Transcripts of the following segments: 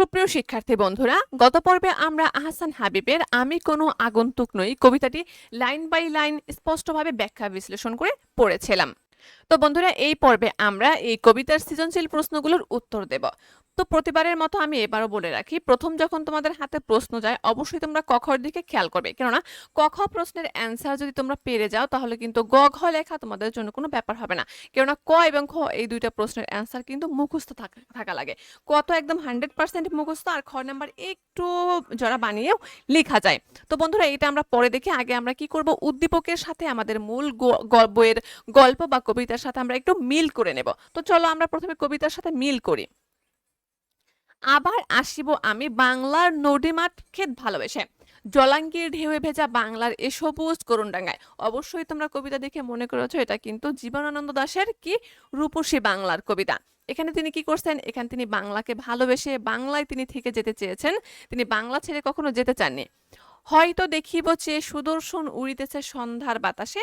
সুপ্রিয় শিক্ষার্থী বন্ধুরা, গত পর্বে আমরা আহসান হাবিবের আমি কোনো আগন্তুক নই কবিতাটি লাইন বাই লাইন স্পষ্টভাবে ব্যাখ্যা বিশ্লেষণ করে পড়েছিলাম। তো বন্ধুরা, এই পর্বে আমরা এই কবিতার সৃজনশীল প্রশ্নগুলোর উত্তর দেব। তো প্রতিবারের মতো আমি এবারও বলে রাখি, প্রথম যখন তোমাদের হাতে প্রশ্ন যায়, অবশ্যই তোমরা কখর দিকে খেয়াল করবে। কেননা কখ প্রশ্নের অ্যান্সার যদি তোমরা পেরে যাও, তাহলে কিন্তু গ ঘ লেখা তোমাদের জন্য কোনো ব্যাপার হবে না। কেননা, ক এবং খ এই দুইটা প্রশ্নের অ্যান্সার কিন্তু মুখস্থ থাকা লাগে। ক তো একদম হান্ড্রেড পার্সেন্ট মুখস্থ, আর খ নাম্বার একটু জরা বানিয়েও লেখা যায়। তো বন্ধুরা এটা আমরা পরে দেখি। আগে আমরা কি করব? উদ্দীপকের সাথে আমাদের মূল বইয়ের গল্প বা কবিতার সাথে আমরা একটু মিল করে নেব। তো চলো আমরা প্রথমে কবিতার সাথে মিল করি। আবার আসিব আমি বাংলার নদীমাঠ ক্ষেত ভালোবেসে। জলাঙ্গির ঢেউয়ে ভেজা বাংলার এ সবুজ করুণডাঙ্গায়। অবশ্যই তোমরা কবিতা দেখে মনে করেছ, এটা কিন্তু জীবনানন্দ দাশের কি রূপসী বাংলার কবিতা। এখানে তিনি কি করছেন? এখানে তিনি বাংলাকে ভালোবেসে বাংলায় তিনি থেকে যেতে চেয়েছেন। তিনি বাংলা ছেড়ে কখনো যেতে চাননি। হয়তো দেখিব চেয়ে সুদর্শন উড়িতেছে সন্ধ্যার বাতাসে,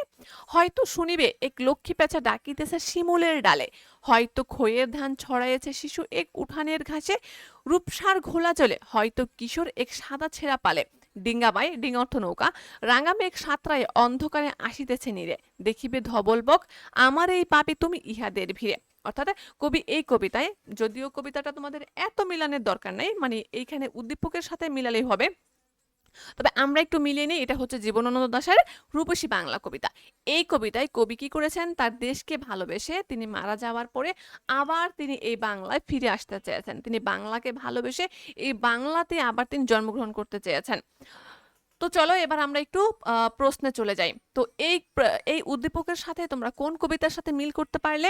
হয়তো শুনিবে এক লক্ষ্মী পেঁচা ডাকিতেছে শিমুলের ডালে, হয়তো খইয়ের ধান ছড়াইয়েছে শিশু এক উঠানের ঘাসে, রূপসার ঘোলা জলে হয়তো কিশোর এক সাদা ছেঁড়া পালে ডিঙ্গাবাই ডিঙ্গর্থ নৌকা রাঙামেঘ সাঁতরায় অন্ধকারে আসিতেছে নীরে, দেখিবে ধবল বক, আমার এই পাপে তুমি ইহাদের ভিড়ে। অর্থাৎ কবি এই কবিতায়, যদিও কবিতাটা তোমাদের এত মিলানের দরকার নাই মানে এইখানে উদ্দীপকের সাথে মিলালেই হবে তবে আমরা একটু মিলিয়ে নিই, এটা হচ্ছে জীবনানন্দ দাশের রূপসী বাংলা কবিতা। এই কবিতায় কবি কি করেছেন? তার দেশকে ভালোবেসে তিনি মারা যাওয়ার পরে আবার তিনি এই বাংলায় ফিরে আসতে চেয়েছেন। তিনি বাংলাকে ভালোবেসে এই বাংলাতে আবার তিনি জন্মগ্রহণ করতে চেয়েছেন। তো চলো এবার আমরা একটু প্রশ্নে চলে যাই। তো এই এই উদ্দীপকের সাথে তোমরা কোন কবিতার সাথে মিল করতে পারলে?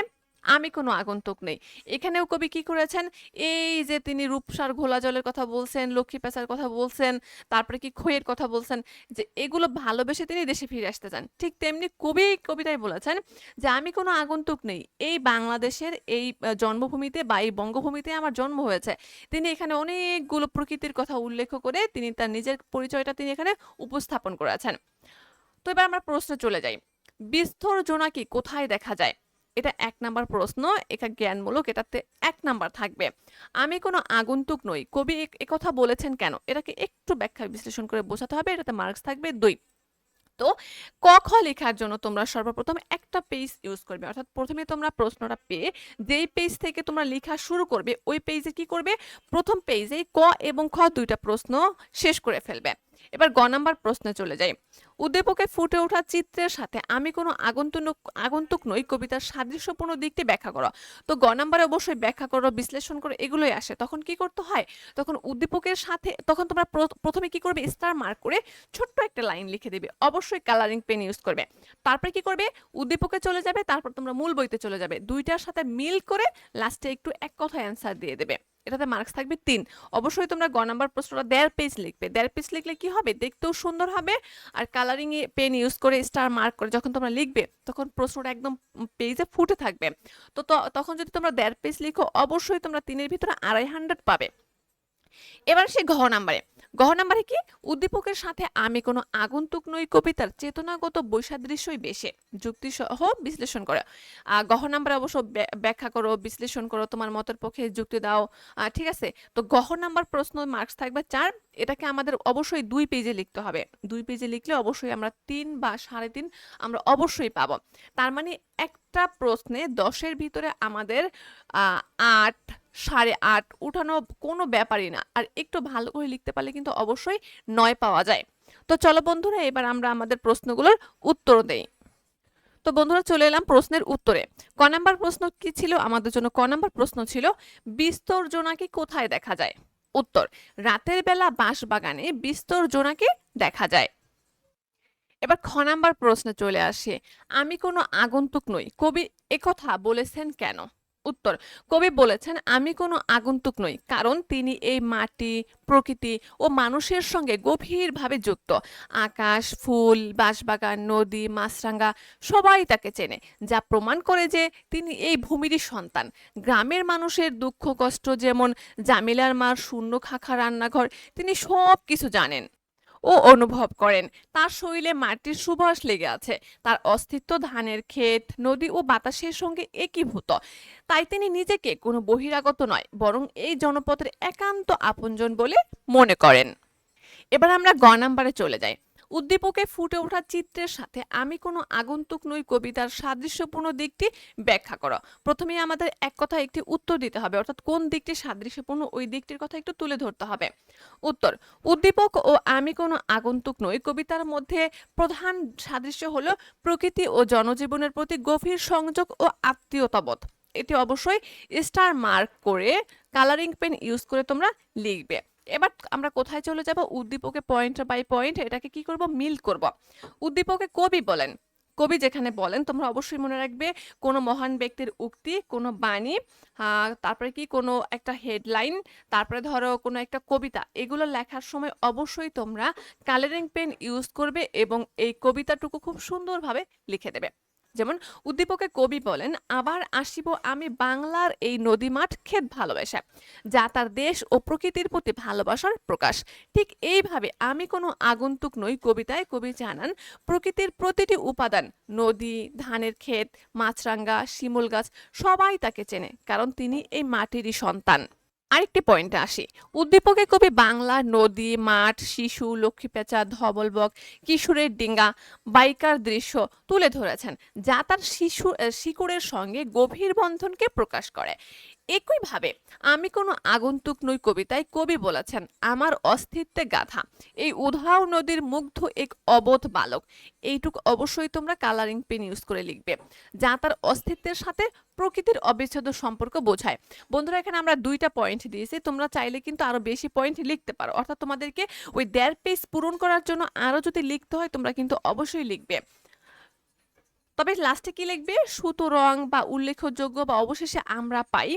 আমি কোনো আগন্তুক নেই। এখানেও কবি কি করেছেন? এই যে তিনি রূপসার ঘোলা জলের কথা বলছেন, লক্ষ্মী পেঁচার কথা বলছেন, তারপরে কি খইয়ের কথা বলছেন, যে এগুলো ভালোবেসে তিনি দেশে ফিরে আসতে চান। ঠিক তেমনি কবি কবিতায় বলেছেন যে, আমি কোনো আগন্তুক নেই। এই বাংলাদেশের এই জন্মভূমিতে বা এই বঙ্গভূমিতে আমার জন্ম হয়েছে। তিনি এখানে অনেকগুলো প্রকৃতির কথা উল্লেখ করে তিনি তার নিজের পরিচয়টা তিনি এখানে উপস্থাপন করেছেন। তো এবার আমরা প্রশ্নে চলে যাই। বিস্তর জোনাকি কোথায় দেখা যায়? এটা এক নাম্বার প্রশ্ন, এটা জ্ঞানমূলক, এটাতে এক নাম্বার থাকবে। আমি কোনো আগন্তুক নই। কবি একথা বলেছেন কেন? এটাকে একটু ব্যাখ্যা বিশ্লেষণ করে বোঝাতে হবে, এটাতে মার্কস থাকবে দুই। তো ক, খ লেখার জন্য তোমরা সর্বপ্রথম একটা পেজ ইউজ করবে। অর্থাৎ প্রথমে তোমরা প্রশ্নটা পেয়ে, যেই পেজ থেকে তোমরা লেখা শুরু করবে, ওই পেজে কি করবে? প্রথম পেজে ক এবং খ দুইটা প্রশ্ন শেষ করে ফেলবে। এবার গ নাম্বার প্রশ্নে চলে যাই। উদ্দীপকে ফুটে ওঠা চিত্রের সাথে আমি কোনো আগন্তুক আগন্তুক নই, কবিতার সাদৃশ্যপূর্ণ দিকটি ব্যাখ্যা করো। তো গ নাম্বারে অবশ্যই ব্যাখ্যা করো, বিশ্লেষণ করো, এগুলোই আসে। তখন কি করতে হয়? তখন উদ্দীপকের সাথে, তখন তোমরা প্র- প্রথমে কি করবে? স্টার মার্ক করে ছোট্ট একটা লাইন লিখে দেবে। অবশ্যই কালারিং পেন ইউজ করবে। তারপরে কি করবে? উদ্দীপকে চলে যাবে, তারপর তোমরা মূল বইতে চলে যাবে। দুইটার সাথে মিল করে লাস্টে একটু এক কথা অ্যান্সার দিয়ে দেবে। এটাতে মার্কস থাকবে তিন। অবশ্যই তোমরা গ নাম্বার প্রশ্নটা দেড় পেজ লিখবে। দেড় পেজ লিখলে কি হবে? দেখতেও সুন্দর হবে আর কালারিং পেন ইউজ করে স্টার মার্ক করে যখন তোমরা লিখবে, তখন প্রশ্নটা একদম পেজে ফুটে থাকবে। তো ত- তখন যদি তোমরা দেড় পেজ লিখো, অবশ্যই তোমরা তিনের ভিতরে আড়াই হান্ড্রেড পাবে। এবার সে ঘ নাম্বারে। ঘ নাম্বারে কি? উদ্দীপকের সাথে আমি কোনো আগন্তুক নই কবিতার চেতনাগত বৈসাদৃশ্যই বেশে। যুক্তি সহ বিশ্লেষণ করো। গহ নাম্বারে অবশ্য ব্যাখ্যা করো, বিশ্লেষণ করো, তোমার মতের পক্ষে যুক্তি দাও। ঠিক আছে? তো গহ নাম্বার প্রশ্ন মার্কস থাকবে চার। এটাকে আমাদের অবশ্যই দুই পেজে লিখতে হবে। দুই পেজে লিখলে অবশ্যই আমরা তিন বা সাড়ে তিন আমরা অবশ্যই পাবো। তার মানে একটা প্রশ্নে দশের ভিতরে আমাদের আট সাড়ে আট উঠানো কোনো ব্যাপারই না। আর একটু ভালো করে লিখতে পারলে কিন্তু অবশ্যই নয় পাওয়া যায়। তো চলো বন্ধুরা, এবার আমরা আমাদের প্রশ্নগুলোর উত্তর দেই। তো বন্ধুরা, চলে এলাম প্রশ্নের উত্তরে। ক নাম্বার প্রশ্ন কি ছিল? আমাদের জন্য ক নাম্বার প্রশ্ন ছিল, বিস্তর জোনাকি কোথায় দেখা যায়? উত্তর, রাতের বেলা বাঁশ বাগানে বিস্তর জোনাকি দেখা যায়। এবার খ নাম্বার প্রশ্নে চলে আসে। আমি কোনো আগন্তুক নই। কবি একথা বলেছেন কেন? উত্তর। কবি বলেছেন, আমি কোনো আগন্তুক নই, কারণ তিনি এই মাটি, প্রকৃতি ও মানুষের সঙ্গে গভীরভাবে যুক্ত। আকাশ, ফুল, বাঁশবাগান, নদী মাছরাঙ্গা সবাই তাকে চেনে, যা প্রমাণ করে যে তিনি এই ভূমিরই সন্তান। গ্রামের মানুষের দুঃখ, কষ্ট যেমন জামিলার মার শূন্য খাখা রান্নাঘর, তিনি সব কিছু জানেন। ও অনুভব করেন। তার শরীরে মাটির সুবাস লেগে আছে। তার অস্তিত্ব ধানের ক্ষেত, নদী ও বাতাসের সঙ্গে একীভূত। তাই তিনি নিজেকে কোনো বহিরাগত নয়, বরং এই জনপথের একান্ত আপনজন বলে মনে করেন। এবার আমরা গ নাম্বারে চলে যাই। উদ্দীপকে ফুটে ওঠা চিত্রের সাথে আমি কোনো আগন্তুক নই কবিতার সাদৃশ্যপূর্ণ দিকটি ব্যাখ্যা করো। প্রথমে আমাদের এক কথা একটি উত্তর দিতে হবে, অর্থাৎ কোন দিকটি সাদৃশ্যপূর্ণ ওই দিকটির কথা একটু তুলে ধরতে হবে। উত্তর, উদ্দীপক ও আমি কোনো আগন্তুক নই কবিতার মধ্যে প্রধান সাদৃশ্য হলো প্রকৃতি ও জনজীবনের প্রতি গভীর সংযোগ ও আত্মীয়তাবোধ। এটি অবশ্যই স্টার মার্ক করে কালারিং পেন ইউজ করে তোমরা লিখবে। এবার আমরা কোথায় চলে যাব? উদ্দীপকে পয়েন্ট বাই পয়েন্ট এটাকে কি করব? মিল করব। উদ্দীপকে কবি বলেন। কবি যেখানে বলেন, তোমরা অবশ্যই মনে রাখবে, কোনো মহান ব্যক্তির উক্তি, কোনো বাণী তারপরে কি কোনো একটা হেডলাইন তারপরে ধরো কোনো একটা কবিতা, এগুলো লেখার সময় অবশ্যই তোমরা কালারিং পেন ইউজ করবে এবং এই কবিতাটুকু খুব সুন্দরভাবে লিখে দেবে। যেমন উদ্দীপকে কবি বলেন, আবার আসিব আমি বাংলার এই নদী মাঠ ক্ষেত ভালোবাসা, যা তার দেশ ও প্রকৃতির প্রতি ভালোবাসার প্রকাশ। ঠিক এইভাবে আমি কোনো আগন্তুক নই কবিতায় কবি জানান প্রকৃতির প্রতিটি উপাদান, নদী, ধানের ক্ষেত মাছরাঙ্গা শিমুল গাছ, সবাই তাকে চেনে, কারণ তিনি এই মাটিরই সন্তান। আরেকটি পয়েন্টে আসি। উদ্দীপকে কবি বাংলা নদী মাঠ শিশু লক্ষ্মীপেঁচা ধবলবক কিশোরের ডিঙ্গা বাইকার দৃশ্য তুলে ধরেছেন যা তার শিশু আহ, শিকড়ের সঙ্গে গভীর বন্ধনকে প্রকাশ করে। একইভাবে আমি কোনো আগন্তুক নই কবিতায় কবি বলেছেন আমার অস্তিত্বে গাথা এই উধাও নদীর মুগ্ধ এক অবোধ বালক। এইটুক অবশ্যই তোমরা কালারিং পেন ইউজ করে লিখবে যা তার অস্তিত্বের সাথে প্রকৃতির অবিচ্ছেদ্য সম্পর্ক বোঝায়। বন্ধুরা, এখানে আমরা দুইটা পয়েন্ট দিয়েছি। তোমরা চাইলে কিন্তু আরও বেশি পয়েন্ট লিখতে পারো। অর্থাৎ তোমাদেরকে ওই দেড় পেজ পূরণ করার জন্য আরও যদি লিখতে হয়, তোমরা কিন্তু অবশ্যই লিখবে। তবে লাস্টে কি লিখবে? সুতরাং বা উল্লেখযোগ্য বা অবশেষে আমরা পাই।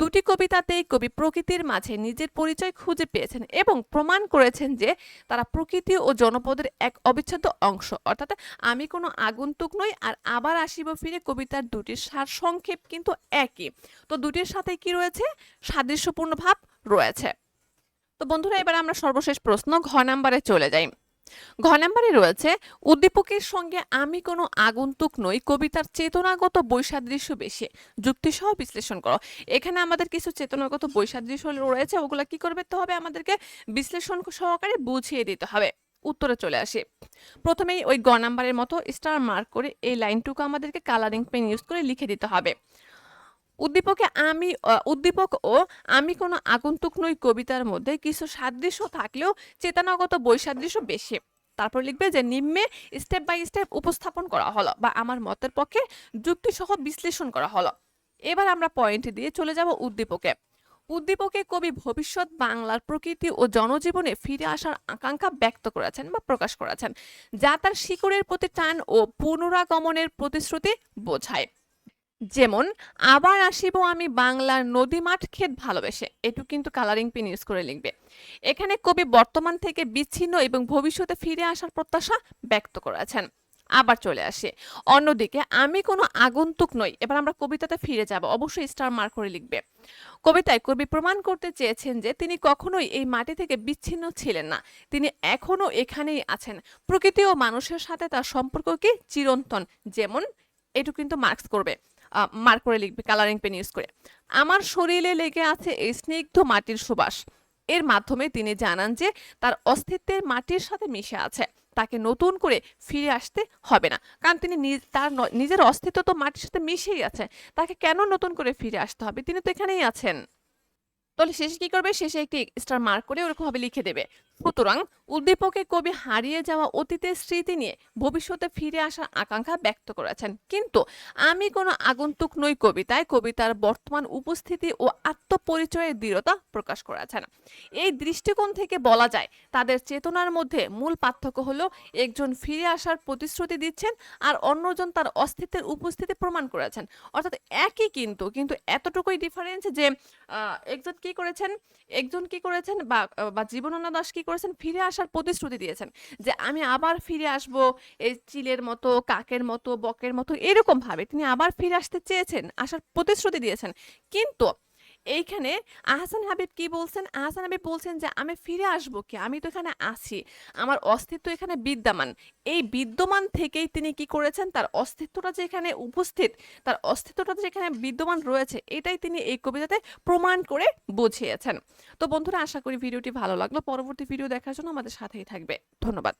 দুটি কবিতাতেই কবি প্রকৃতির মাঝে নিজের পরিচয় খুঁজে পেয়েছেন এবং প্রমাণ করেছেন যে তারা প্রকৃতি ও জনপদের এক অবিচ্ছেদ্য অংশ। অর্থাৎ আমি কোনো আগন্তুক নই আর আবার আসিব ফিরে কবিতার দুটির সার সংক্ষেপ কিন্তু একই। তো দুটির সাথে কি রয়েছে? সাদৃশ্যপূর্ণ ভাব রয়েছে। তো বন্ধুরা, এবার আমরা সর্বশেষ প্রশ্ন ঘ নাম্বারে চলে যাই। ঘ নাম্বারে রয়েছে, উদ্দীপকের সঙ্গে আমি কোনো আগন্তুক নই, কবিতার চেতনাগত বৈসাদৃশ্য বেশি। যুক্তিসহ বিশ্লেষণ করো। এখানে আমাদের কিছু চেতনাগত বৈসাদৃশ্য রয়েছে, ওগুলো কি করবে তো হবে? আমাদেরকে বিশ্লেষণ সহকারে বুঝিয়ে দিতে হবে। উত্তরে চলে আসি। প্রথমেই ওই গ নাম্বারের মতো স্টার মার্ক করে এই লাইনটুকু আমাদেরকে কালারিং পেন ইউজ করে লিখে দিতে হবে। উদ্দীপকে আমি উদ্দীপক ও আমি কোনো আগন্তুক নই কবিতার মধ্যে কিছু সাদৃশ্য থাকলেও চেতনাগত বৈসাদৃশ্য বেশি। তারপর লিখবে যে নিম্নে স্টেপ বাই স্টেপ উপস্থাপন করা হলো বা আমার মতের পক্ষে যুক্তিসহ বিশ্লেষণ করা হলো। এবার আমরা পয়েন্ট দিয়ে চলে যাব উদ্দীপকে। উদ্দীপকে কবি ভবিষ্যৎ, বাংলার প্রকৃতি ও জনজীবনে ফিরে আসার আকাঙ্ক্ষা ব্যক্ত করেছেন বা প্রকাশ করেছেন, যা তার শিকড়ের প্রতি টান ও পুনরাগমনের প্রতিশ্রুতি বোঝায়। যেমন, আবার আসিব আমি বাংলার নদী মাঠ ক্ষেত ভালোবেসে। এটু কিন্তু কালারিং পেন ইউজ করে লিখবে। এখানে কবি বর্তমান থেকে বিচ্ছিন্ন এবং ভবিষ্যতে ফিরে আসার প্রত্যাশা ব্যক্ত করেছেন। আবার চলে আসে। অন্যদিকে, আমি কোনো আগন্তুক নই। এবার আমরা কবিতাতে ফিরে যাব। অবশ্যই স্টার মার্ক করে লিখবে। কবিতায় কবি প্রমাণ করতে চেয়েছেন যে, তিনি কখনোই এই মাটি থেকে বিচ্ছিন্ন ছিলেন না। তিনি এখনও এখানেই আছেন। প্রকৃতি ও মানুষের সাথে তার সম্পর্ক কি চিরন্তন। যেমন এটু কিন্তু মার্কস করবে। মার্ক করে লিখবে কালারিং পেন ইউজ করে। আমার শরীরে লেগে আছে এই স্নিগ্ধ মাটির সুবাস। এর মাধ্যমে তিনি জানান যে তার অস্তিত্বের মাটির সাথে মিশে আছে। তাকে নতুন করে ফিরে আসতে হবে না। কারণ তিনি তার নিজের অস্তিত্ব তো মাটির সাথে মিশেই আছে। তাকে কেন নতুন করে ফিরে আসতে হবে? তিনি তো এখানেই আছেন। তাহলে শেষে কি করবে? শেষে একটি স্টার মার্ক করে ওরকমভাবে লিখে দেবে। সুতরাং উদ্দীপকে কবি হারিয়ে যাওয়া অতীতের স্মৃতি নিয়ে ভবিষ্যতে ফিরে আসার আকাঙ্ক্ষা ব্যক্ত করেছেন। কিন্তু আমি কোনো আগন্তুক নই কবিতায় কবিতার বর্তমান উপস্থিতি ও আত্মপরিচয়ের দৃঢ়তা প্রকাশ করেছেন। এই দৃষ্টিকোণ থেকে বলা যায়, তাদের চেতনার মধ্যে মূল পার্থক্য হলো একজন ফিরে আসার প্রতিশ্রুতি দিচ্ছেন আর অন্যজন তার অস্তিত্বের উপস্থিতি প্রমাণ করেছেন। অর্থাৎ একই কিন্তু কিন্তু এতটুকুই ডিফারেন্স যে একজন কি করেছেন, একজন কি করেছেন বা জীবনানন্দ দাস কি করেছেন, ফিরে আসার প্রতিশ্রুতি দিয়েছেন যে, আমি আবার ফিরে আসব এই চিলের মতো, কাকের মতো, বকের মতো। এরকম ভাবে তিনি আবার ফিরে আসতে চেয়েছেন, আসার প্রতিশ্রুতি দিয়েছেন। কিন্তু এইখানে আহসান হাবিব কি বলছেন? আহসান হাবিব বলছেন যে, আমি ফিরে আসব কি? আমি তো এখানে আছি। আমার অস্তিত্ব এখানে বিদ্যমান। এই বিদ্যমান থেকেই তিনি কি করেছেন? তার অস্তিত্বটা যে এখানে উপস্থিত, তার অস্তিত্বটা যে এখানে বিদ্যমান রয়েছে, এটাই তিনি এই কবিতাতে প্রমাণ করে বুঝিয়েছেন। তো বন্ধুরা, আশা করি ভিডিওটি ভালো লাগল। পরবর্তী ভিডিও দেখার জন্য আমাদের সাথেই থাকবে। ধন্যবাদ।